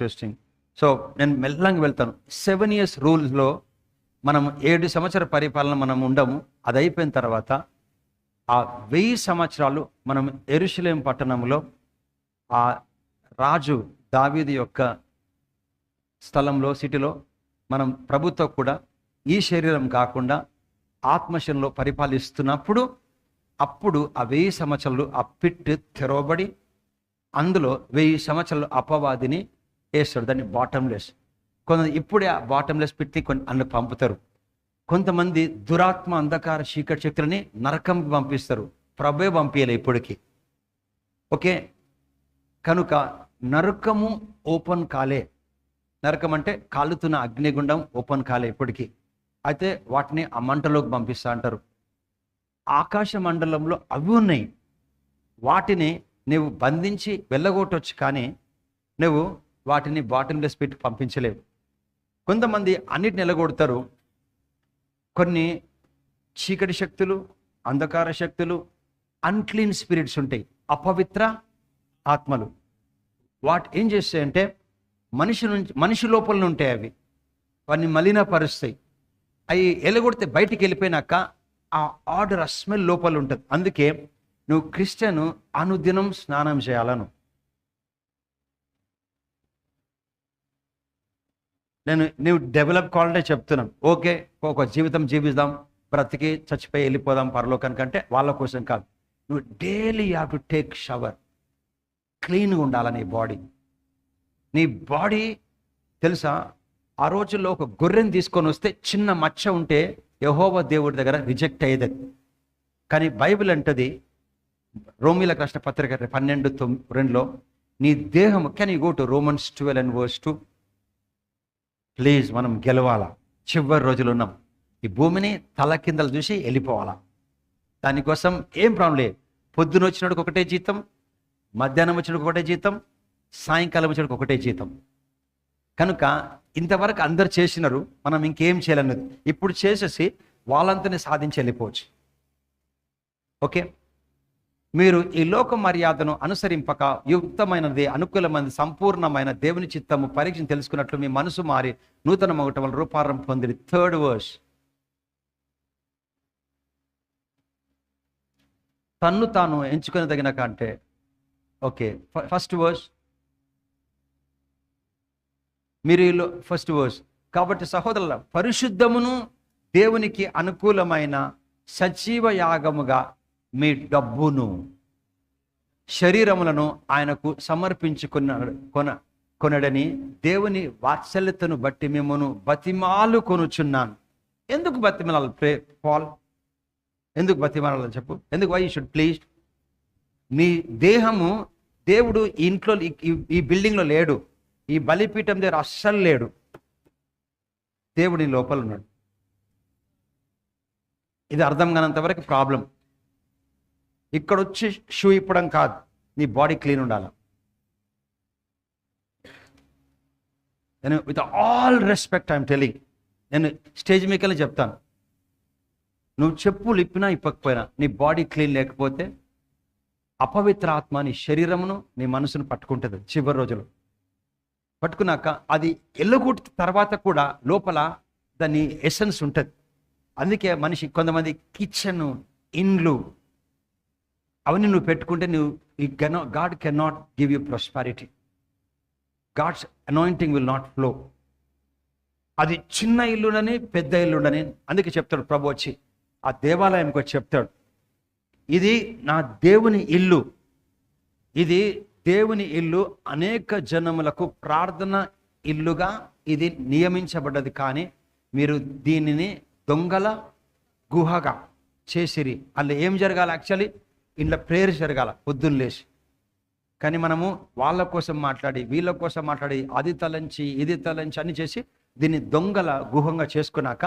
Testing so నేను మెల్లంగా వెళ్తాను. Seven years రూల్స్లో మనం ఏడు సంవత్సర పరిపాలన మనం ఉండము. అది అయిపోయిన తర్వాత ఆ వెయ్యి సంవత్సరాలు మనం ఎరుషలేం పట్టణంలో ఆ రాజు దావీది యొక్క స్థలంలో సిటీలో మనం ప్రభుత్వం కూడా ఈ శరీరం కాకుండా ఆత్మశంలో పరిపాలిస్తున్నప్పుడు అప్పుడు ఆ వెయ్యి సంవత్సరాలు ఆ పిట్ తెరవబడి అందులో వెయ్యి సంవత్సరాలు అపవాదిని వేస్తాడు దాన్ని బాటంలెస్ కొంత ఇప్పుడే ఆ బాటంలెస్ పెట్టి కొన్ని అందులో పంపుతారు. కొంతమంది దురాత్మ అంధకార చీకటి శక్తులని నరకంకి పంపిస్తారు. ప్రభే పంపించలే ఇప్పటికి. ఓకే? కనుక నరకము ఓపెన్ కాలే. నరకం అంటే కాలుతున్న అగ్నిగుండం ఓపెన్ కాలే ఇప్పటికీ. అయితే వాటిని ఆ మంటలోకి పంపిస్తా అంటారు. ఆకాశ మండలంలో అవి ఉన్నాయి. వాటిని నువ్వు బంధించి వెళ్ళగొట్టవచ్చు కానీ నువ్వు వాటిని బాటిల్లెస్ పెట్టి పంపించలేవు. కొంతమంది అన్నిటిని నిలగొడతారు. కొన్ని చీకటి శక్తులు అంధకార శక్తులు అన్క్లీన్ స్పిరిట్స్ ఉంటాయి. అపవిత్ర ఆత్మలు. వాటి ఏం చేస్తాయంటే మనిషి నుంచి మనిషి లోపల ఉంటాయి అవి. వాటిని మలినపరుస్తాయి. అవి ఎలగొడితే బయటికి వెళ్ళిపోయినాక ఆ ఆర్డర్ ఆ స్మెల్ లోపల ఉంటుంది. అందుకే నువ్వు క్రిస్టియన్ అనుదినం స్నానం చేయాలను. నేను నువ్వు డెవలప్ కావాలంటే చెప్తున్నాను. ఓకే ఒక జీవితం జీవిద్దాం బ్రతికి చచ్చిపోయి వెళ్ళిపోదాం పరలోకానికి అంటే వాళ్ళ కోసం కాదు. నువ్వు daily have to take shower. క్లీన్గా ఉండాలి నీ బాడీ? నీ బాడీ తెలుసా? ఆ రోజుల్లో ఒక గొర్రెని తీసుకొని వస్తే చిన్న మచ్చ ఉంటే యహోవ దేవుడి దగ్గర రిజెక్ట్ అయ్యేది. కానీ బైబిల్ అంటది రోమిల కృష్ణ పత్రిక పన్నెండు తొమ్మిది రెండులో నీ దేహం can you go to Romans twelve and verse two please మనం గెలవాలా. చివరి రోజులు ఉన్నాం. ఈ భూమిని తల కిందలు చూసి వెళ్ళిపోవాలా. దానికోసం ఏం ప్రాబ్లం లేదు. పొద్దున వచ్చినప్పుడు ఒకటే జీతం మధ్యాహ్నం వచ్చినప్పుడు ఒకటే జీతం సాయంకాలం వచ్చినప్పుడు ఒకటే జీతం. కనుక ఇంతవరకు అందరు చేసినారు మనం ఇంకేం చేయాలన్నది ఇప్పుడు చేసేసి వాళ్ళంతనే సాధించి వెళ్ళిపోవచ్చు. ఓకే? మీరు ఈ లోక మర్యాదను అనుసరింపక యుక్తమైనది అనుకూలమైనది సంపూర్ణమైన దేవుని చిత్తము పరీక్షను తెలుసుకున్నట్లు మీ మనసు మారి నూతన మొగటం వల్ల రూపారం పొందిరి. థర్డ్ వర్స్ తన్ను తాను ఎంచుకుని తగిన కంటే ఓకే ఫస్ట్ వర్స్ మీరు ఈలో ఫస్ట్ వర్స్ కాబట్టి సహోదరుల పరిశుద్ధమును దేవునికి అనుకూలమైన సజీవ యాగముగా మీ డబ్బును శరీరములను ఆయనకు సమర్పించుకున్న కొన కొనడని దేవుని వాత్సల్యతను బట్టి మిమ్మను బతిమాలు కొనుచున్నాను. ఎందుకు బతిమలాలి? ప్రే పాల్ ఎందుకు బతిమాలని చెప్పు? ఎందుకు వై షుడ్ ప్లీజ్ నీ దేహము దేవుడు ఈ ఇంట్లో ఈ- ఈ- ఈ బిల్డింగ్లో లేడు. ఈ బలిపీఠం దగ్గర అస్సలు లేడు. దేవుడి లోపల ఉన్నాడు. ఇది అర్థం కానంత వరకు ప్రాబ్లం. ఇక్కడ వచ్చి షూ ఇప్పడం కాదు. నీ బాడీ క్లీన్ ఉండాలి. నేను with all respect I'm telling నేను స్టేజ్ మీకెళ్ళి చెప్తాను. నువ్వు చెప్పులు ఇప్పినా ఇప్పకపోయినా నీ బాడీ క్లీన్ లేకపోతే అపవిత్ర ఆత్మ నీ శరీరమును నీ మనసును పట్టుకుంటుంది చివరి రోజులు. పట్టుకున్నాక అది ఎల్లగొట్టిన తర్వాత కూడా లోపల దాని ఎసెన్స్ ఉంటుంది. అందుకే మనిషి కొంతమంది కిచెన్ ఇండ్లు అవన్నీ నువ్వు పెట్టుకుంటే నువ్వు ఈ canoe God can not give you prosperity God's anointing will not flow అది చిన్న ఇల్లుడని పెద్ద ఇల్లుండని అందుకే చెప్తాడు ప్రభు వచ్చి ఆ దేవాలయంకి వచ్చి చెప్తాడు. ఇది నా దేవుని ఇల్లు. ఇది దేవుని ఇల్లు అనేక జనములకు ప్రార్థన ఇల్లుగా ఇది నియమించబడ్డది కానీ మీరు దీనిని దొంగల గుహగా చేసిరి. అందులో ఏం జరగాలి యాక్చువల్లీ ఇంట్లో ప్రేయర్ జరగాల పొద్దున్న లేచి. కానీ మనము వాళ్ళ కోసం మాట్లాడి వీళ్ళ కోసం మాట్లాడి అది తలంచి ఇది తలంచి అని చేసి దీన్ని దొంగల గుహంగా చేసుకున్నాక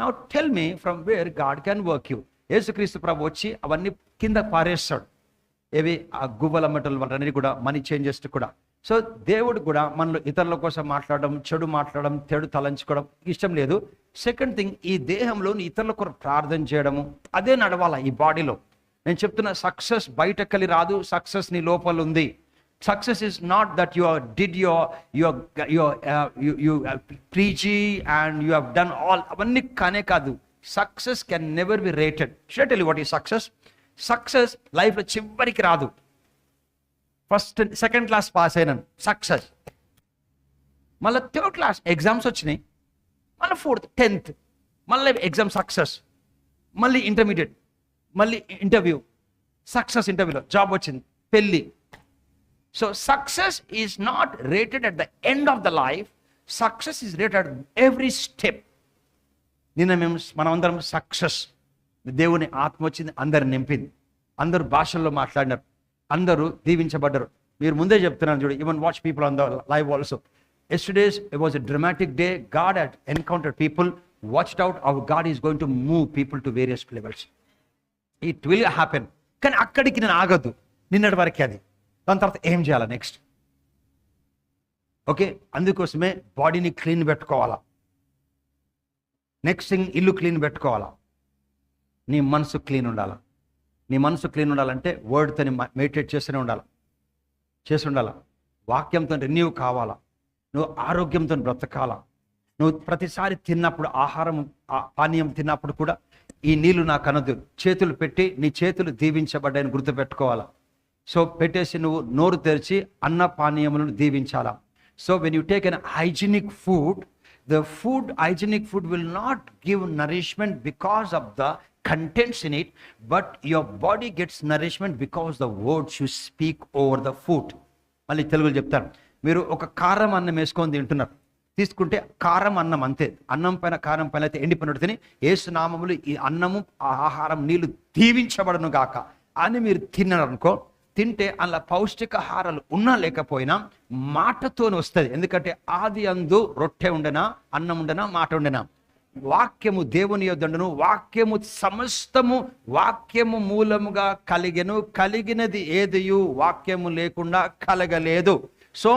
నా tell me from where God can work you Yesukristu ప్రభు వచ్చి అవన్నీ కింద పారేస్తాడు. ఏవి? ఆ గువ్వల మటలు వాళ్ళని కూడా మనీ చేంజెస్ కూడా. సో దేవుడు కూడా మనలో ఇతరుల కోసం మాట్లాడడం చెడు మాట్లాడడం చెడు తలంచుకోవడం ఇష్టం లేదు. సెకండ్ థింగ్ ఈ దేహంలో ఇతరుల కొరకు ప్రార్థన చేయడము అదే నడవాల ఈ బాడీలో. నేను చెప్తున్న సక్సెస్ బయటకెళ్ళి రాదు సక్సెస్ నీ లోపల ఉంది. Success is not that you did your your your you ప్రీజీ and you have done all అవన్నీ కానే కాదు. Success can never be rated should what ఈ సక్సెస్ సక్సెస్ లైఫ్లో చివరికి రాదు. ఫస్ట్ సెకండ్ క్లాస్ పాస్ అయినాను. సక్సెస్ మళ్ళీ థర్డ్ క్లాస్ ఎగ్జామ్స్ వచ్చినాయి. మళ్ళీ ఫోర్త్ టెన్త్ మళ్ళీ ఎగ్జామ్ సక్సెస్ మళ్ళీ ఇంటర్మీడియట్ మళ్ళీ ఇంటర్వ్యూ సక్సెస్ ఇంటర్వ్యూలో జాబ్ వచ్చింది. పెళ్ళి. So success is not rated at the end of the life success is rated every step నిన్న మేము మనమందరం సక్సెస్ దేవుని ఆత్మ వచ్చింది అందరు నింపింది. అందరూ భాషల్లో మాట్లాడినారు. అందరూ దీవించబడ్డారు. మీరు ముందే చెప్తున్నాను చూడు even watch people on the live also yesterday it was a dramatic day God had encounter people watched out our God is going to move people to various levels it will happen కానీ అక్కడికి నేను ఆగద్దు. నిన్నటి వరకే అది. దాని తర్వాత ఏం చేయాలి నెక్స్ట్ ఓకే అందుకోసమే బాడీని క్లీన్ పెట్టుకోవాలా. నెక్స్ట్ థింగ్ ఇల్లు క్లీన్ పెట్టుకోవాలా. నీ మనసు క్లీన్ ఉండాలా. నీ మనసు క్లీన్ ఉండాలంటే వర్డ్తో మెడిటేట్ చేస్తూనే ఉండాలి. చేసి ఉండాలా. వాక్యంతో రెన్యూ కావాలా. నువ్వు ఆరోగ్యంతో బ్రతకాలా. నువ్వు ప్రతిసారి తిన్నప్పుడు ఆహారం పానీయం తిన్నప్పుడు కూడా ఈ నీళ్ళు నా కనదు చేతులు పెట్టి నీ చేతులు దీవించబడ్డాయని గుర్తుపెట్టుకోవాలా. సో పెట్టేసి నువ్వు నోరు తెరిచి అన్న పానీయములను దీవించాలా. So when you take unhygienic food the food hygienic food will not give nourishment because of the contents in it but your body gets nourishment because the words you speak over the food మళ్ళీ తెలుగులో చెప్తాను. మీరు ఒక కారం అన్నం వేసుకొని తింటున్నారు. తీసుకుంటే కారం అన్నం అంతే. అన్నం పైన కారం పైన అయితే ఎండిపోయినట్టు తిని ఏసు నామములు ఈ అన్నము ఆ ఆహారం నీళ్ళు దీవించబడను గాక. అని మీరు తిన్నారనుకో తింటే అలా పౌష్టికాహారాలు ఉన్నా లేకపోయినా మాటతోనే వస్తుంది. ఎందుకంటే ఆది అందు రొట్టె ఉండనా అన్నం ఉండనా మాట ఉండనా? వాక్యము దేవుని యొద్దను వాక్యము సమస్తము వాక్యము మూలముగా కలిగెను. కలిగినది ఏదియు? వాక్యము లేకుండా కలగలేదు. సో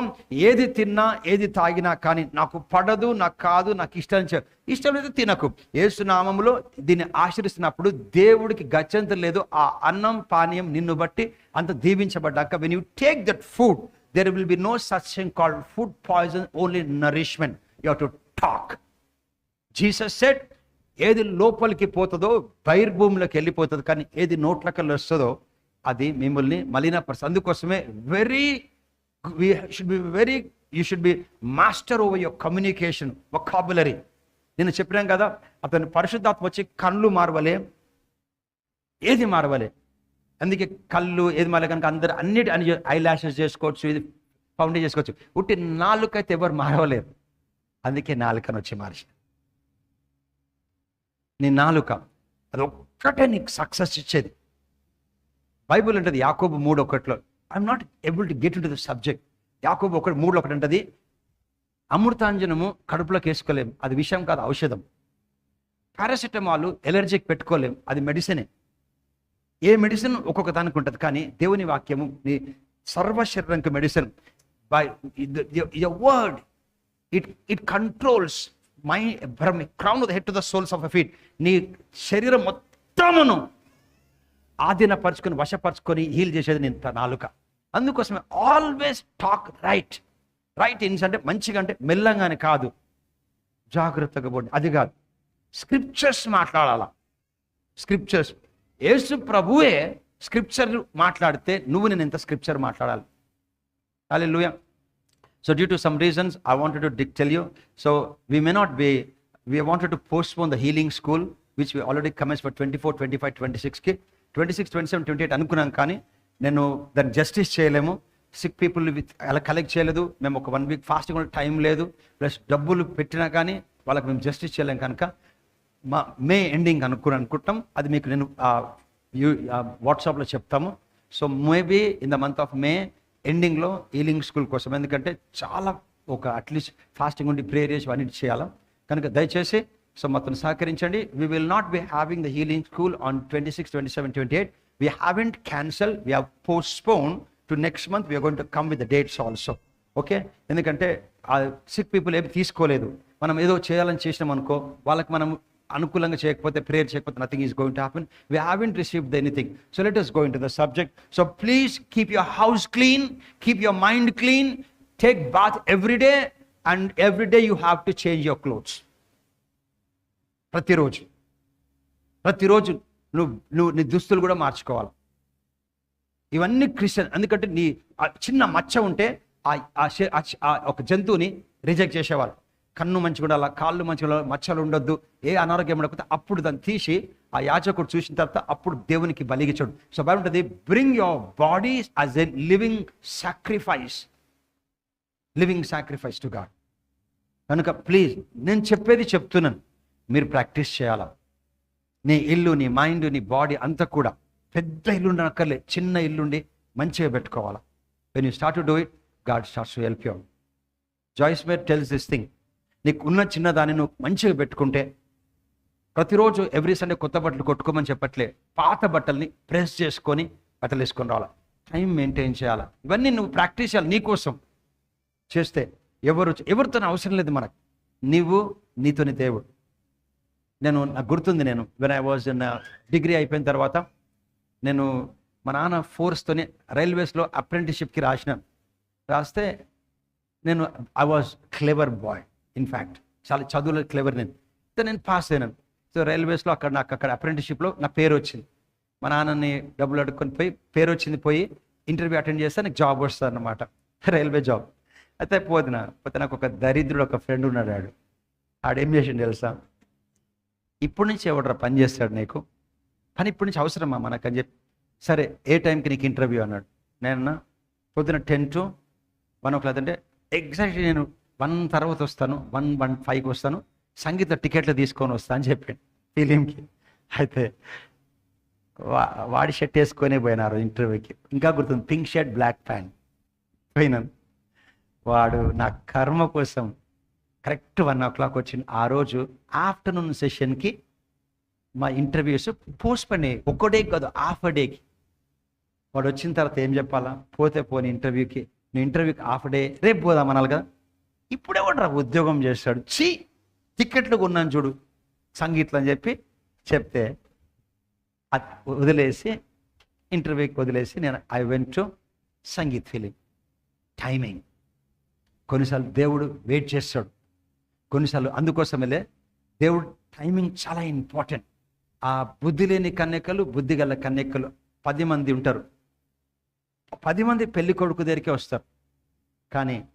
ఏది తిన్నా ఏది తాగినా కానీ నాకు పడదు నాకు కాదు నాకు ఇష్టం ఇష్టం లేదు తినకు. ఏసునామంలో దీన్ని ఆశ్రయిస్తున్నప్పుడు దేవుడికి గచ్చంత లేదు. ఆ అన్నం పానీయం నిన్ను బట్టి అంత దీవించబడ్డాక when you take that food there will be no such thing called food poison only nourishment you to talk Jesus said ఏది లోపలికి పోతుందో బహిర్భూమిలోకి వెళ్ళిపోతుంది కానీ ఏది నోట్లకల్లి వస్తుందో అది మిమ్మల్ని మలినపరుస్తుంది. అందుకోసమే very we should be very you should be master over your communication vocabulary నేను చెప్పినాం కదా అతను పరిశుద్ధాత్మ వచ్చి కళ్ళు మారవలే ఏది మారవలే. అందుకే కళ్ళు ఏది మారలే కనుక అందరు అన్నిటి అన్ని ఐ లాషెస్ చేసుకోవచ్చు ఇది ఫౌండే చేసుకోవచ్చు. ఉట్టి నాలుకైతే ఎవరు మారవలేరు అందుకే నాలుకని వచ్చి మార్చి నీ నాలుక అది ఒక్కటే నీకు సక్సెస్ ఇచ్చేది. బైబుల్ ఉంటుంది యాకోబు మూడు ఒకటిలో I'm not able to get in to the subject Yakobu ఒకటి మూడు ఒకటి ఉంటుంది అమృతాంజనము కడుపులోకి వేసుకోలేము అది విషయం కాదు ఔషధం. పారాసెటమాల్ ఎలర్జీకి పెట్టుకోలేం. అది మెడిసినే. ఏ మెడిసిన్ ఒక్కొక్క దానికి ఉంటుంది కానీ దేవుని వాక్యము నీ సర్వ శరీరంకి medicine by word it it controls my from crown the head to the soles of a feet నీ శరీరం మొత్తమును ఆధీనపరుచుకొని వశపరుచుకొని హీల్ చేసేది నేను నాలుక. అందుకోసమే ఆల్వేస్ టాక్ రైట్ రైట్ ఇన్స్ అంటే మంచిగా అంటే మెల్లంగానే కాదు. జాగ్రత్తగా పోండి. అది కాదు. స్క్రిప్చర్స్ మాట్లాడాలా? స్క్రిప్చర్స్ ఏసు ప్రభువే స్క్రిప్చర్ మాట్లాడితే నువ్వు నేను ఎంత స్క్రిప్చర్ మాట్లాడాలి. అదే లూయా so due to some reasons I wanted to Dick tell you so we may not be we wanted to postpone the healing school which we already commence for twenty four twenty five twenty సిక్స్కి twenty six twenty seven twenty eight అనుకున్నాం కానీ నేను దాన్ని justice చేయలేము. Sick people with అలా collect చేయలేదు. మేము ఒక వన్ వీక్ ఫాస్టింగ్ కూడా టైం లేదు. ప్లస్ డబ్బులు పెట్టినా కానీ వాళ్ళకి మేము జస్టిస్ చేయలేం కనుక మా మే ఎండింగ్ అనుకుని అనుకుంటాం. అది మీకు నేను వాట్సాప్లో చెప్తాము. So maybe in the month of May ఎండింగ్లో ఈలింగ్ స్కూల్ కోసం ఎందుకంటే చాలా ఒక అట్లీస్ట్ ఫాస్టింగ్ ఉండి ప్రేయర్ చేసి అన్నిటి చేయాలి. కనుక దయచేసి సో మొత్తం సహకరించండి. We will not be having the healing school on twenty six twenty seven twenty eight we haven't cancel we have to next month we're going to come with the dates also okay ఎందుకంటే ఆ sick people ఏమి తీసుకోలేదు. మనం ఏదో చేయాలని చేసినాం అనుకో వాళ్ళకి మనం అనుకూలంగా చేయకపోతే ప్రేయర్ చేయకపోతే nothing is going to happen we haven't received anything so let us going to the subject so please keep your house clean keep your mind clean take bath every day and every day you have to change your clothes ప్రతిరోజు. ప్రతిరోజు నువ్వు నువ్వు నీ దుస్తులు కూడా మార్చుకోవాలి. ఇవన్నీ Christian ఎందుకంటే నీ చిన్న మచ్చ ఉంటే ఆ ఆ ఒక జంతువుని రిజెక్ట్ చేసేవాళ్ళు. కన్ను మంచిగా ఉండాలి కాళ్ళు మంచిగా ఉండాలి మచ్చలు ఉండొద్దు ఏ అనారోగ్యం ఉండకపోతే అప్పుడు దాన్ని తీసి ఆ యాచకుడు చూసిన తర్వాత అప్పుడు దేవునికి బలిగించడు. సో బయట ఉంటుంది bring your body as a living sacrifice living sacrifice to God కనుక ప్లీజ్ నేను చెప్పేది చెప్తున్నాను. మీరు ప్రాక్టీస్ చేయాలా? నీ ఇల్లు నీ మైండ్ నీ బాడీ అంతా కూడా పెద్ద ఇల్లు అక్కర్లే చిన్న ఇల్లుండి మంచిగా పెట్టుకోవాలా. When you start to do it God starts to help you Joyce Meyer tells this thing నీకు ఉన్న చిన్న దాన్ని నువ్వు మంచిగా పెట్టుకుంటే ప్రతిరోజు ఎవ్రీ సండే కొత్త బట్టలు కొట్టుకోమని చెప్పట్లే. పాత బట్టల్ని ప్రెస్ చేసుకొని బట్టలు వేసుకొని రావాలి. టైం మెయింటైన్ చేయాలి. ఇవన్నీ నువ్వు ప్రాక్టీస్ చేయాలి నీకోసం చేస్తే ఎవరు ఎవరితోనే అవసరం లేదు మనకు. నీవు నీతోని దేవుడు. నేను నాకు గుర్తుంది నేను. When I was in degree అయిపోయిన తర్వాత నేను మా నాన్న ఫోర్స్తోని రైల్వేస్లో అప్రెంటిషిప్కి రాసినాను రాస్తే నేను I was clever boy in fact చాలా చదువులో క్లెవర్ నేను. సో నేను పాస్ అయినాను సో రైల్వేస్లో అక్కడ నాకు అక్కడ అప్రెంటిషిప్లో నా పేరు వచ్చింది. మా నాన్నని డబ్బులు అడుక్కొని పోయి పేరు వచ్చింది పోయి ఇంటర్వ్యూ అటెండ్ చేస్తే నాకు జాబ్ వస్తుంది అనమాట రైల్వే జాబ్ అయితే పోతున్నా. పోతే నాకు ఒక దరిద్రుడు ఒక ఫ్రెండ్ ఉన్నాడు ఆడు. ఆడేం చేసిండు తెలుసా? ఇప్పటి నుంచి ఎవడరా పని చేస్తాడు నీకు? పని ఇప్పటి నుంచి అవసరమా మనకు అని చెప్పి సరే ఏ టైంకి నీకు ఇంటర్వ్యూ అన్నాడు. నేను పొద్దున ten to one o'clock అంటే ఎగ్జాక్ట్లీ నేను వన్ తర్వాత వస్తాను వన్ వన్ ఫైవ్కి వస్తాను సంగీత టికెట్లు తీసుకొని వస్తాను అని చెప్పాను ఫిలింకి. అయితే వా వాడి షర్ట్ వేసుకొని పోయినారు ఇంటర్వ్యూకి. ఇంకా గుర్తుంది పింక్ షర్ట్ బ్లాక్ ప్యాంట్. పోయినాను. వాడు నా కర్మ కోసం కరెక్ట్ వన్ ఓ క్లాక్ వచ్చింది. ఆ రోజు ఆఫ్టర్నూన్ సెషన్కి మా ఇంటర్వ్యూస్ పోస్ట్ పని ఒక్కో డే కాదు హాఫ్ అ డేకి. వాడు వచ్చిన తర్వాత ఏం చెప్పాలా? పోతే పోని ఇంటర్వ్యూకి. నువ్వు ఇంటర్వ్యూకి హాఫ్ డే రేపు పోదాం అనాలి కదా. ఇప్పుడే రా ఉద్యోగం చేస్తాడు. చీ టికెట్లు కొన్నాను చూడు. సంగీతం అని చెప్పి చెప్తే వదిలేసి ఇంటర్వ్యూకి వదిలేసి నేను I went to Sangeet film. Timing. కొన్నిసార్లు దేవుడు వెయిట్ చేస్తాడు. కొన్నిసార్లు అందుకోసమేలే దేవుడు టైమింగ్ చాలా ఇంపార్టెంట్ ఆ బుద్ధి లేని కన్యకలు బుద్ధి గల కన్యకలు పది మంది ఉంటారు. పది మంది పెళ్ళి కొడుకు దగ్గరికే వస్తారు. కానీ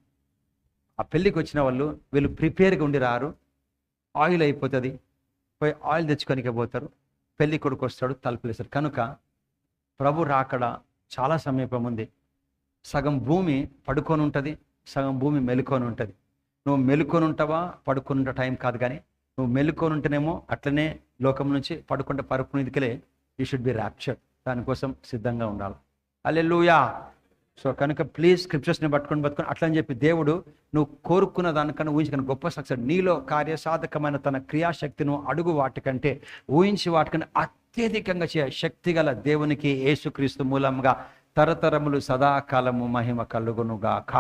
ఆ పెళ్ళికి వచ్చిన వాళ్ళు వీళ్ళు ప్రిపేర్గా ఉండి రారు. ఆయిల్ అయిపోతుంది. పోయి ఆయిల్ తెచ్చుకొనికే పోతారు. పెళ్ళి కొడుకు వస్తాడు తలుపులేస్తారు. కనుక ప్రభు రాకడ చాలా సమీపం ఉంది సగం భూమి పడుకొని ఉంటుంది సగం భూమి మెలుకొని ఉంటుంది. నువ్వు మెలుకొని ఉంటావా పడుకొని టైం కాదు కానీ నువ్వు మెలుకొని ఉంటేనేమో అట్లనే లోకం నుంచి పడుకుంటే పరుపునిదికలే యూ షుడ్ బి ర్యాప్చర్డ్ దానికోసం సిద్ధంగా ఉండాలి. అల్లెలుయా సో కనుక ప్లీజ్ స్క్రిప్చర్స్ని పట్టుకొని పట్టుకొని అట్లని చెప్పి దేవుడు నువ్వు కోరుకున్న దానికన్నా ఊహించుకున్న గొప్ప సక్సెస్ నీలో కార్యసాధకమైన తన క్రియాశక్తిను అడుగు వాటికంటే ఊహించి వాటికంటే అత్యధికంగా చేయ శక్తి గల దేవునికి యేసుక్రీస్తు మూలంగా తరతరములు సదాకాలము మహిమ కలుగునుగాక.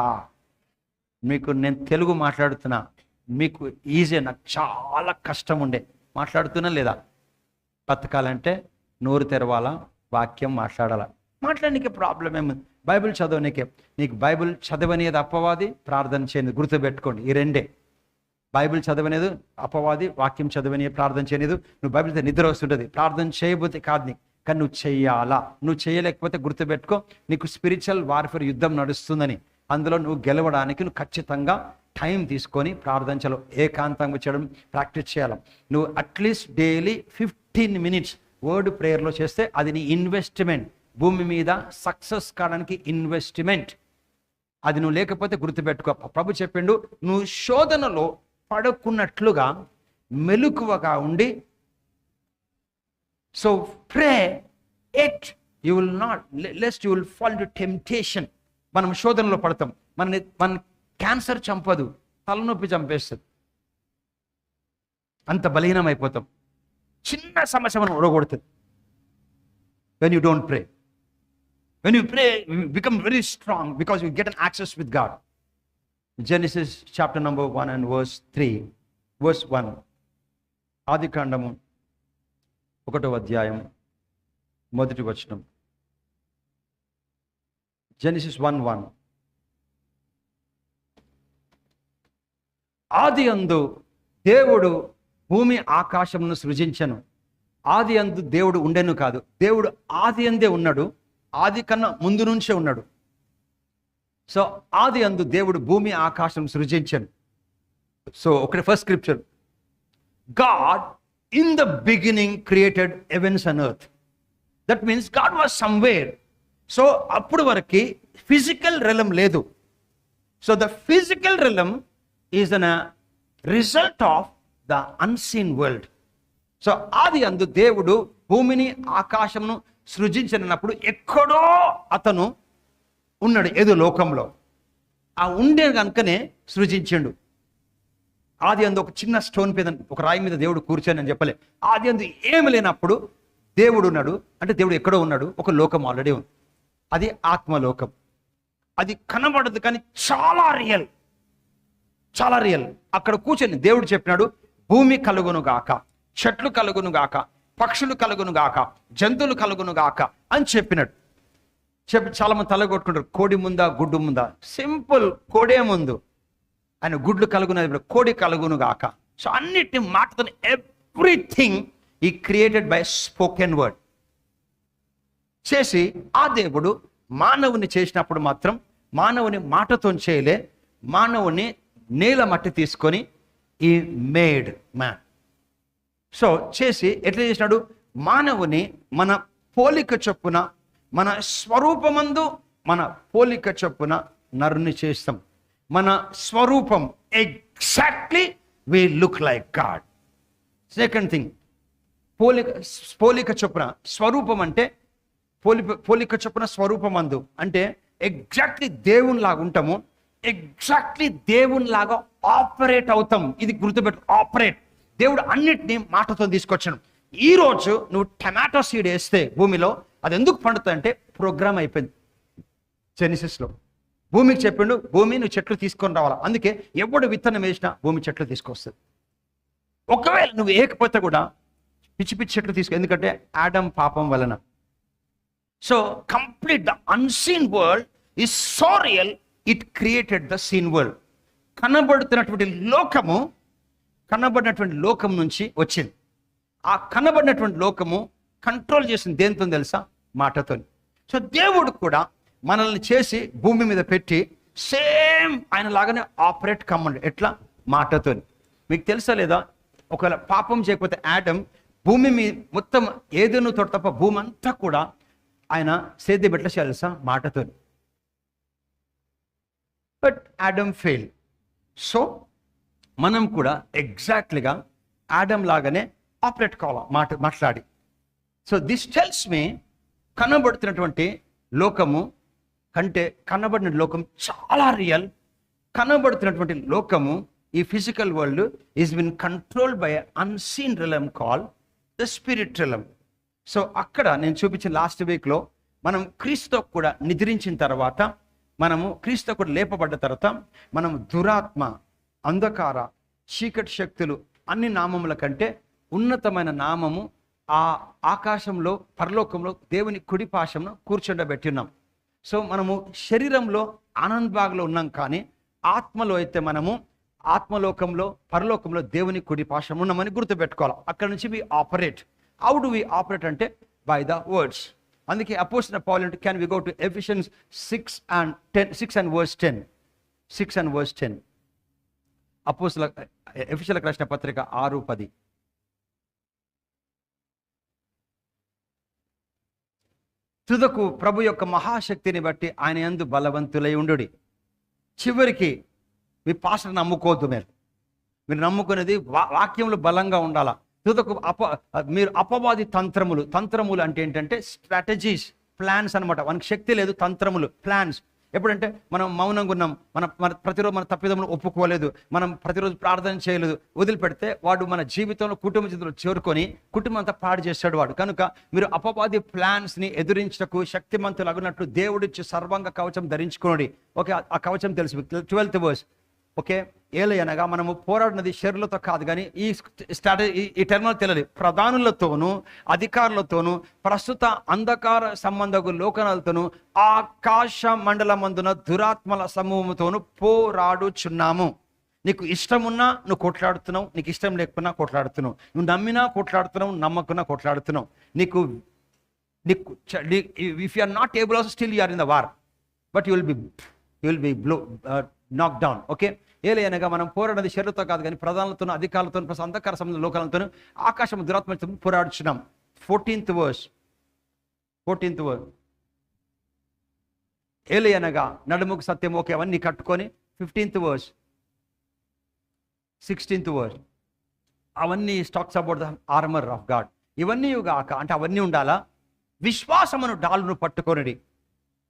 మీకు నేను తెలుగు మాట్లాడుతున్నా మీకు ఈజీ నాకు చాలా కష్టం ఉండే మాట్లాడుతున్నా లేదా? బతకాలంటే నోరు తెరవాలా వాక్యం మాట్లాడాలా. మాట్లాడడానికి ప్రాబ్లం ఏముంది బైబిల్ చదవనీకే. నీకు బైబిల్ చదవనేది అప్పవాది ప్రార్థన చేయనిది గుర్తుపెట్టుకోండి ఈ రెండే. బైబిల్ చదవనేది అపవాది వాక్యం చదవని ప్రార్థన చేయలేదు నువ్వు బైబిల్ నిద్ర వస్తుంటుంది. ప్రార్థన చేయబోతే కాదు నీకు. కానీ నువ్వు చెయ్యాలా? నువ్వు చేయలేకపోతే గుర్తుపెట్టుకో. నీకు స్పిరిచువల్ వార్ఫేర్ యుద్ధం నడుస్తుందని. అందులో నువ్వు గెలవడానికి నువ్వు ఖచ్చితంగా టైం తీసుకొని ప్రార్థించలు ఏకాంతంగా చేయడం ప్రాక్టీస్ చేయాలి. నువ్వు at least daily fifteen minutes word ప్రేయర్లో చేస్తే అది నీ ఇన్వెస్ట్మెంట్. భూమి మీద సక్సెస్ కావడానికి ఇన్వెస్ట్మెంట్. అది నువ్వు లేకపోతే గుర్తుపెట్టుకో. ప్రభు చెప్పిండు నువ్వు శోధనలో పడుకున్నట్లుగా మెలకువగా ఉండి so pray at you will not lest you will fall to temptation మనం శోధనలో పడతాం. మన మన క్యాన్సర్ చంపదు తలనొప్పి చంపేస్తుంది. అంత బలహీనం అయిపోతాం చిన్న సమస్య మనం ఉడగొడుతుంది when you don't pray when you pray become very strong because you get an access with God Genesis chapter number 1 and verse 3. Verse 1. ఆది కాండము ఒకటో అధ్యాయం మొదటి వచనం. జెనిసిస్ వన్ వన్ ఆది అందు దేవుడు భూమి ఆకాశమును సృజించను. ఆది అందు దేవుడు ఉండెను కాదు. దేవుడు ఆది అందే ఉన్నాడు. ఆది కన్నా ముందు నుంచే ఉన్నాడు. సో ఆది అందు దేవుడు భూమి ఆకాశం సృజించను. సో ఒకటి first scripture God in the beginning created heavens and earth that means God was somewhere so అప్పుడు వరకు ఫిజికల్ రిలం లేదు. So the physical realm is an result of the unseen world. So ఆది అందు దేవుడు భూమిని ఆకాశమును సృజించినప్పుడు ఎక్కడో అతను ఉన్నాడు ఏదో లోకంలో. ఆ ఉండే కనుకనే సృజించిండు. ఆది అందు ఒక చిన్న స్టోన్ మీద ఒక రాయి మీద దేవుడు కూర్చొని అని చెప్పలే. ఆది అందు ఏమి లేనప్పుడు దేవుడు ఉన్నాడు. అంటే దేవుడు ఎక్కడో ఉన్నాడు. ఒక లోకం ఆల్రెడీ ఉంది. అది ఆత్మలోకం. అది కనబడదు కానీ చాలా రియల్. చాలా రియల్. అక్కడ కూర్చొని దేవుడు చెప్పినాడు భూమి కలుగును గాక చెట్లు కలుగును గాక పక్షులు కలుగును గాక జంతువులు కలుగును గాక అని చెప్పినాడు. చెప్పి చాలా మంది తల కొట్టుకుంటారు కోడి ముందా గుడ్డు ముందా? సింపుల్ కోడే ముందు. ఆయన గుడ్లు కలుగునది కోడి కలుగును గాక. సో అన్నిటి మాటతో ఎవ్రీథింగ్ ఈ క్రియేటెడ్ బై స్పోకెన్ వర్డ్ చేసి ఆ దేవుడు మానవుని చేసినప్పుడు మాత్రం మానవుని మాటతో చేయలే మానవుని నేల మట్టి తీసుకొని ఈ మేడ్ మ్యాన్. సో చేసి ఎట్లా చేసినాడు? మానవుని మన పోలిక చొప్పున మన స్వరూపమందు మన పోలిక చొప్పున నరుని చేస్తాం. మన స్వరూపం exactly we look like God. Second thing పోలిక పోలిక చొప్పున స్వరూపం అంటే పోలి పోలిక చొప్పున స్వరూపమందు. అంటే ఎగ్జాక్ట్లీ దేవునిలాగా ఉంటాము. ఎగ్జాక్ట్లీ దేవునిలాగా ఆపరేట్ అవుతాం. ఇది గుర్తుపెట్టు ఆపరేట్ దేవుడు అన్నిటినీ మాటతో తీసుకొచ్చాను ఈ రోజు నువ్వు టమాటో సీడ్ వేస్తే భూమిలో అది ఎందుకు పండుతుంది అంటే ప్రోగ్రామ్ అయిపోయింది. జెనిసిస్లో భూమికి చెప్పిండు భూమి నువ్వు చెట్లు తీసుకొని రావాలా? అందుకే ఎవడు విత్తనం వేసినా భూమి చెట్లు తీసుకొస్తుంది. ఒకవేళ నువ్వు ఏకపోతే కూడా పిచ్చి పిచ్చి చెట్లు తీసుకో. ఎందుకంటే ఆడమ్ పాపం వలన. So complete the unseen world is so real it created the seen world కనబడుతున్నటువంటి లోకము కనబడినటువంటి లోకం నుంచి వచ్చింది. ఆ కనబడినటువంటి లోకము కంట్రోల్ చేసింది దేనితో తెలుసా? మాటతో సో దేవుడు కూడా మనల్ని చేసి భూమి మీద పెట్టి సేమ్ ఆయన లాగానే ఆపరేట్ కమ్మండి. ఎట్లా? మాటతో మీకు తెలుసా లేదా? ఒకవేళ పాపం చేయకపోతే యాటమ్ భూమి మీద మొత్తం ఏదైనా తోట తప్ప భూమి అంతా కూడా ఆయన సేద్యం ఎట్లా చేయాలి మాటతో. బట్ యాడమ్ ఫెయిల్ సో మనం కూడా ఎగ్జాక్ట్లీగా యాడమ్ లాగానే ఆపరేట్ కావాలి మాట మాట్లాడి. సో దిస్ టెల్స్ మీ కనబడుతున్నటువంటి లోకము కంటే కనబడిన లోకం చాలా రియల్ కనబడుతున్నటువంటి లోకము ఈ physical world is been control by unseen realm call the spirit realm so అక్కడ నేను చూపించిన లాస్ట్ వీక్లో మనం క్రీస్తు కూడా నిద్రించిన తర్వాత మనము క్రీస్తు కూడా లేపబడ్డ తర్వాత మనం దురాత్మ అంధకార చీకటి శక్తులు అన్ని నామముల కంటే ఉన్నతమైన నామము ఆ ఆకాశంలో పరలోకంలో దేవుని కుడి పాశంలో కూర్చుండబెట్టి ఉన్నాం సో మనము శరీరంలో ఆనంద్బాగ్లో ఉన్నాం కానీ ఆత్మలో అయితే మనము ఆత్మలోకంలో పరలోకంలో దేవుని కుడి పాశం ఉన్నామని గుర్తుపెట్టుకోవాలి. అక్కడ నుంచి we operate how do we operate అంటే బై ద వర్డ్స్ అందుకే అపోసిన పౌల్ అంటే can we go to Ephesians six and ten six and verse ten six and verse ten apostle Ephesians రాసిన పత్రిక ఆరు పది. తుదకు ప్రభు యొక్క మహాశక్తిని బట్టి ఆయన ఎందు బలవంతులై ఉండు చివరికి మీ పాస్టర్ నమ్ముకోవద్దు మీరు. మీరు నమ్ముకునేది వా వాక్యంలో బలంగా ఉండాలా? తుదకు అప మీరు అపవాది తంత్రములు తంత్రములు అంటే ఏంటంటే స్ట్రాటజీస్ ప్లాన్స్ అన్నమాట. మనకి శక్తి లేదు తంత్రములు ప్లాన్స్ ఎప్పుడంటే మనం మౌనంగా ఉన్నాం. మన మన ప్రతిరోజు మన తప్పిదములు ఒప్పుకోలేదు. మనం ప్రతిరోజు ప్రార్థన చేయలేదు. వదిలిపెడితే వాడు మన జీవితంలో కుటుంబ జీవితంలో చేరుకొని కుటుంబం అంతా పాడు చేస్తాడు వాడు. కనుక మీరు అపవాది ప్లాన్స్ని ఎదురించటకు శక్తిమంతులు అగునట్లు దేవుడిచ్చి సర్వంగ కవచం ధరించుకోండి ఓకే ఆ కవచం తెలుసు ట్వెల్త్ వర్స్. ఓకే? ఏలు అనగా మనము పోరాడినది శరీరులతో కాదు కానీ ఈ స్ట్రాటజీ ఈ టెర్మినల్ తెలియదు. ప్రధానులతోనూ అధికారులతోనూ ప్రస్తుత అంధకార సంబంధకు లోకనాలతోనూ ఆకాశ మండలమందున దురాత్మల సమూహంతోనూ పోరాడుచున్నాము. నీకు ఇష్టం ఉన్నా నువ్వు కొట్లాడుతున్నావు నీకు ఇష్టం లేకపోయినా కొట్లాడుతున్నావు. నువ్వు నమ్మినా కొట్లాడుతున్నావు నమ్మకున్నా కొట్లాడుతున్నావు. నీకు నీకు if you are not able also still you are in the war but you will be you will be blow knock down okay ఏలే అనగా మనం పోరాడేది శరీరతో కాదు కానీ ప్రధానులతో అధికారులతో ప్లస్ అంధకార సంబంధ లోకాలతో ఆకాశం దురాత్మతో పోరాడుచున్నాం. ఫోర్టీన్త్ వర్స్ ఫోర్టీన్త్ వర్స్ ఏలే అనగా నడుముకు సత్యం ఓకే అవన్నీ కట్టుకొని ఫిఫ్టీన్త్ వర్స్ సిక్స్టీన్త్ వర్స్ అవన్నీ talks about the armour of God ఇవన్నీ కాక అంటే అవన్నీ ఉండాలా? విశ్వాసమును డాలును పట్టుకోనడి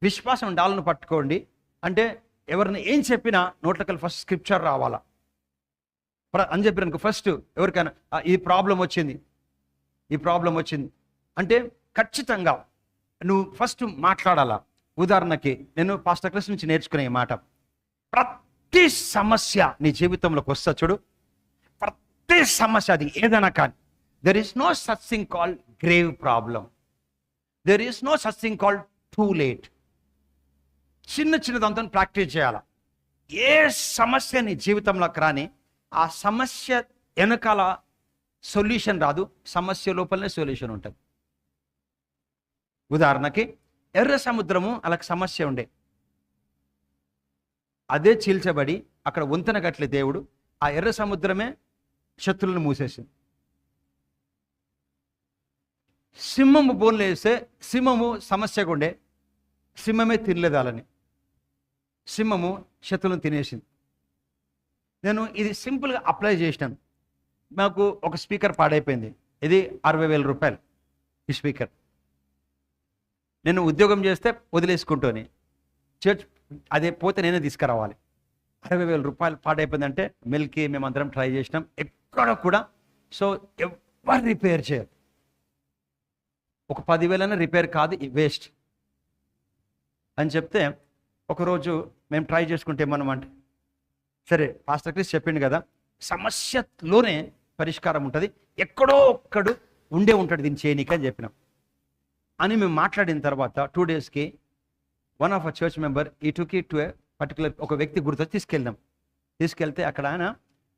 విశ్వాసం డాలును పట్టుకోండి. అంటే ఎవరిని ఏం చెప్పినా నోట్లకెళ్ళి ఫస్ట్ స్క్రిప్చర్ రావాలా? ప్ర- అని చెప్పినాను ఫస్ట్ ఎవరికైనా ఈ ప్రాబ్లం వచ్చింది. ఈ ప్రాబ్లం వచ్చింది. అంటే ఖచ్చితంగా నువ్వు ఫస్ట్ మాట్లాడాలా? ఉదాహరణకి నేను పాస్టర్ క్లాస్ నుంచి నేర్చుకునే మాట. ప్రతి సమస్య నీ జీవితంలోకి వస్తా చూడు. ప్రతి సమస్య అది ఏదైనా కానీ. There is no such thing call grave problem there is no such thing call too late చిన్న చిన్నదంతా ప్రాక్టీస్ చేయాలి. ఏ సమస్య నీ జీవితంలోకి రాని ఆ సమస్య వెనకాల సొల్యూషన్ రాదు సమస్య లోపలనే సొల్యూషన్ ఉంటుంది. ఉదాహరణకి ఎర్ర సముద్రము అలాగ సమస్య ఉండే. అదే చీల్చబడి అక్కడ వంతెన గట్లే దేవుడు ఆ ఎర్ర సముద్రమే శత్రులను మూసేసింది. సింహము బోన్లు వేస్తే సింహము సమస్యగా ఉండే సింహమే తినలేదు వాళ్ళని సింహము శత్రులను తినేసింది. నేను ఇది సింపుల్గా అప్లై చేసినాను. నాకు ఒక స్పీకర్ పాడైపోయింది. ఇది అరవై వేల రూపాయలు ఈ స్పీకర్. నేను ఉద్యోగం చేస్తే వదిలేసుకుంటూని చర్చ్ అదే పోతే నేనే తీసుకురావాలి. అరవై వేల రూపాయలు పాడైపోయిందంటే మిల్కి మేమందరం ట్రై చేసినాం. ఎక్కడ కూడా సో ఎవరు రిపేర్ చేయరు. ఒక పదివేలైనా రిపేర్ కాదు వేస్ట్. అని చెప్తే ఒకరోజు మేము ట్రై చేసుకుంటే ఏమన్నామంటే సరే పాస్టర్ క్రిస్ చెప్పిండు కదా సమస్యలోనే పరిష్కారం ఉంటుంది ఎక్కడో ఒక్కడు ఉండే ఉంటాడు దీన్ని చేయనీకి అని చెప్పినాం. అని మేము మాట్లాడిన తర్వాత టూ డేస్కి one of a church member ఈ టుకి టు పర్టికులర్ ఒక వ్యక్తి గుర్తు తీసుకెళ్దాం తీసుకెళ్తే అక్కడ ఆయన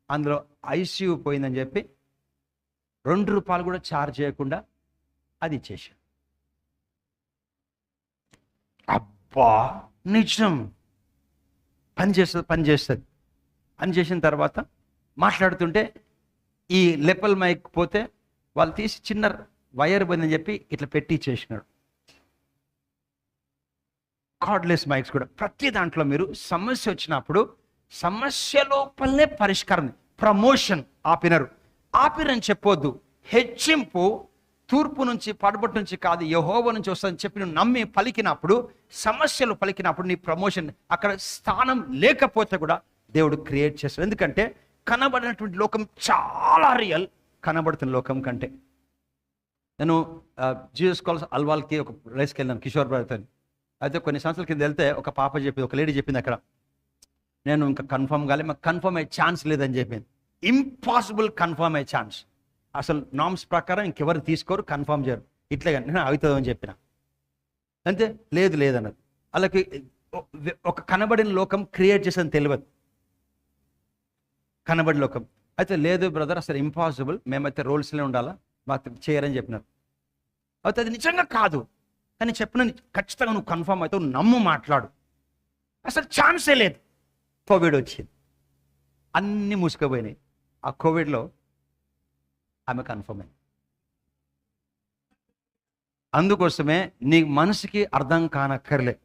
అందులో ఐసీయూ పోయిందని చెప్పి రెండు రూపాయలు కూడా ఛార్జ్ చేయకుండా అది ఇచ్చేసాను అబ్బా! నిజం. పని చేస్తుంది పని చేస్తుంది. పని చేసిన తర్వాత మాట్లాడుతుంటే ఈ లెపల్ మైక్ పోతే వాళ్ళు తీసి చిన్న వైర్ పోయిందని చెప్పి ఇట్లా పెట్టి చేసినాడు కార్డ్లెస్ మైక్స్ కూడా. ప్రతి దాంట్లో మీరు సమస్య వచ్చినప్పుడు సమస్య లోపలనే పరిష్కారం ప్రమోషన్ ఆపినరు. ఆపిరని చెప్పొద్దు. హెచ్చింపు తూర్పు నుంచి పడబొట్టు నుంచి కాదు యహోవ నుంచి వస్తుందని చెప్పి నువ్వు నమ్మి పలికినప్పుడు సమస్యలు పలికినప్పుడు నీ ప్రమోషన్ అక్కడ స్థానం లేకపోతే కూడా దేవుడు క్రియేట్ చేస్తాడు. ఎందుకంటే కనబడినటువంటి లోకం చాలా రియల్ కనబడుతున్న లోకం కంటే. నేను జీఎస్ కాల్స్ అల్వాల్కి ఒక రైస్కి వెళ్ళాను కిషోర్ బ్రదర్తో అయితే కొన్ని సంవత్సరాల కింద వెళ్తే ఒక పాప చెప్పింది ఒక లేడీ చెప్పింది అక్కడ. నేను ఇంకా కన్ఫర్మ్ కాలే మాకు కన్ఫర్మ్ అయ్యే ఛాన్స్ లేదని చెప్పింది ఇంపాసిబుల్ కన్ఫర్మ్ అయ్యే ఛాన్స్ అసలు నామ్స్ ప్రకారం ఇంకెవరు తీసుకోరు కన్ఫర్మ్ చేయరు. ఇట్లే కానీ నేను అవుతుంది అని చెప్పిన. అంతే? లేదు లేదన్నది. వాళ్ళకి ఒక కనబడిన లోకం క్రియేట్ చేసేది తెలియదు. కనబడి లోకం. అయితే లేదు బ్రదర్ అసలు ఇంపాసిబుల్ మేమైతే రోల్స్లో ఉండాలా? మాకు చేయరని చెప్పినారు. అయితే అది నిజంగా కాదు. కానీ చెప్పిన ఖచ్చితంగా నువ్వు కన్ఫర్మ్ అయితే నువ్వు నమ్ము మాట్లాడు. అసలు ఛాన్సే లేదు. కోవిడ్ వచ్చింది. అన్నీ మూసుకుపోయినాయి. ఆ కోవిడ్లో ఆమె కన్ఫర్మ్. అయింది అందుకోసమే నీ మనసుకి అర్థం కానక్కర్లే.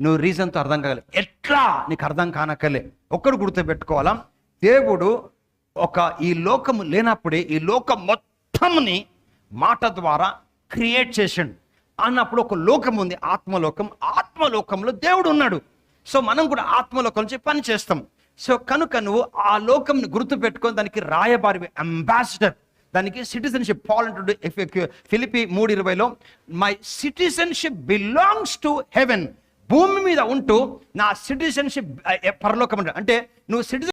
నువ్వు రీజన్తో అర్థం కాగలే. ఎట్లా నీకు అర్థం కానక్కర్లే. ఒక్కడు గుర్తుపెట్టుకోవాలా? దేవుడు ఒక ఈ లోకము లేనప్పుడే ఈ లోకం మొత్తంని మాట ద్వారా క్రియేట్ చేసిండు. అన్నప్పుడు ఒక లోకం ఉంది ఆత్మలోకం. ఆత్మలోకంలో దేవుడు ఉన్నాడు. సో మనం కూడా ఆత్మలోకం నుంచి పని చేస్తాం. సో కనుక నువ్వు ఆ లోకంని గుర్తు పెట్టుకొని దానికి రాయబారి అంబాసిడర్ దానికి సిటిజన్షిప్ పాల్ ఫిలిపి మూడు ఇరవైలో my citizenship belongs to heaven భూమి మీద ఉంటూ నా సిటిజన్షిప్ పరలోకం అంటే నువ్వు సిటిజన్